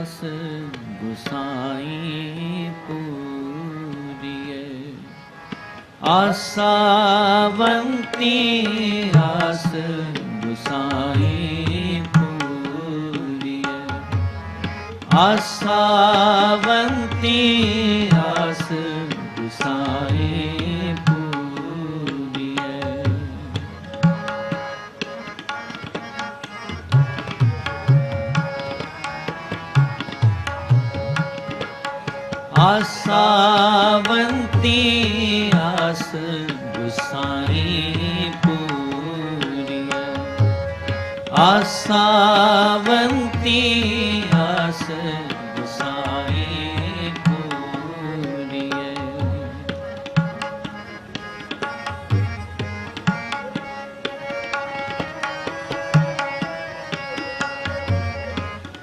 ਆਸ ਗੁਸਾਈ ਪੂਰੀਏ। ਆਸਾਵੰਤੀ ਆਸ ਗੁਸਾਈ ਪੂਰੀਏ। ਆਸਾਵੰਤੀ ਆਸ ਗੁਸਾਈ ਆਸਾਵੰਤੀ ਆਸ ਗੁਸਾਈ ਪੂਰੀਆ ਆਸਾਵੰਤੀ ਆਸ